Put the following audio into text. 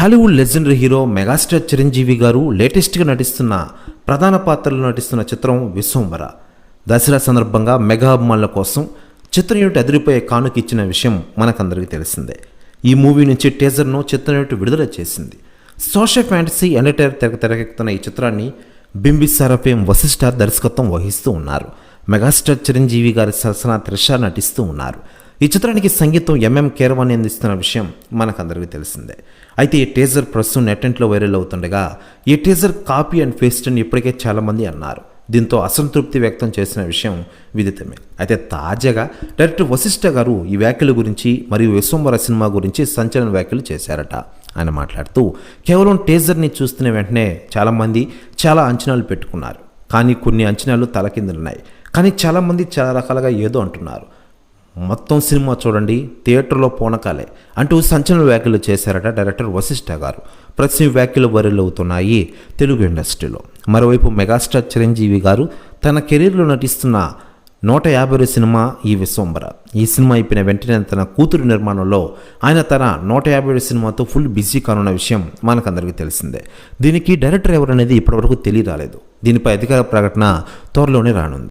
Tollywood legendary hero megastar Chiranjeevi గారు లేటెస్ట్గా నటిస్తున్న ప్రధాన పాత్రలో నటిస్తున్న చిత్రం విశ్వంవర దసరా సందర్భంగా మెగా అభిమానుల కోసం చిత్ర యూనిట్ అదిరిపోయే కానుక ఇచ్చిన విషయం మనకందరికీ తెలిసిందే. ఈ మూవీ నుంచి టీజర్ను చిత్ర యూనిట్ విడుదల చేసింది. సోషల్ ఫ్యాంటసీ ఎంటర్టైనర్ తెర తెరకెక్కుతున్న ఈ చిత్రాన్ని బింబిసార ఫేమ్ వశిష్ఠ దర్శకత్వం వహిస్తూ ఉన్నారు. మెగాస్టార్ చిరంజీవి గారి సరసన త్రిష నటిస్తూ ఉన్నారు. ఈ చిత్రానికి సంగీతం ఎంఎం కేరవాణి అందిస్తున్న విషయం మనకందరికీ తెలిసిందే. అయితే ఈ టీజర్ ప్రస్తుతం నెట్టెంట్లో వైరల్ అవుతుండగా ఈ టీజర్ కాపీ అండ్ పేస్ట్ అని ఇప్పటికే చాలామంది అన్నారు. దీంతో అసంతృప్తి వ్యక్తం చేసిన విషయం విదితమే. అయితే తాజాగా డైరెక్టర్ వశిష్ఠ గారు ఈ వ్యాఖ్యల గురించి మరియు విశ్వంబర సినిమా గురించి సంచలన వ్యాఖ్యలు చేశారట. ఆయన మాట్లాడుతూ కేవలం టీజర్ని చూస్తున్న వెంటనే చాలామంది చాలా అంచనాలు పెట్టుకున్నారు. కానీ కొన్ని అంచనాలు తలకిందులున్నాయి. కానీ చాలామంది చాలా రకాలుగా ఏదో అంటున్నారు. మొత్తం సినిమా చూడండి థియేటర్లో పోనకాలే అంటూ సంచలన వ్యాఖ్యలు చేశారట డైరెక్టర్ వశిష్ఠ గారు. ప్రతి వ్యాఖ్యలు వైరల్ అవుతున్నాయి తెలుగు ఇండస్ట్రీలో. మరోవైపు మెగాస్టార్ చిరంజీవి గారు తన కెరీర్లో నటిస్తున్న నూట యాభై సినిమా ఈ విశ్వంబర. ఈ సినిమా అయిపోయిన వెంటనే తన కూతురు నిర్మాణంలో ఆయన తన నూట యాభై సినిమాతో ఫుల్ బిజీ కానున్న విషయం మనకందరికీ తెలిసిందే. దీనికి డైరెక్టర్ ఎవరనేది ఇప్పటివరకు తెలియరాలేదు. దీనిపై అధికార ప్రకటన త్వరలోనే రానుంది.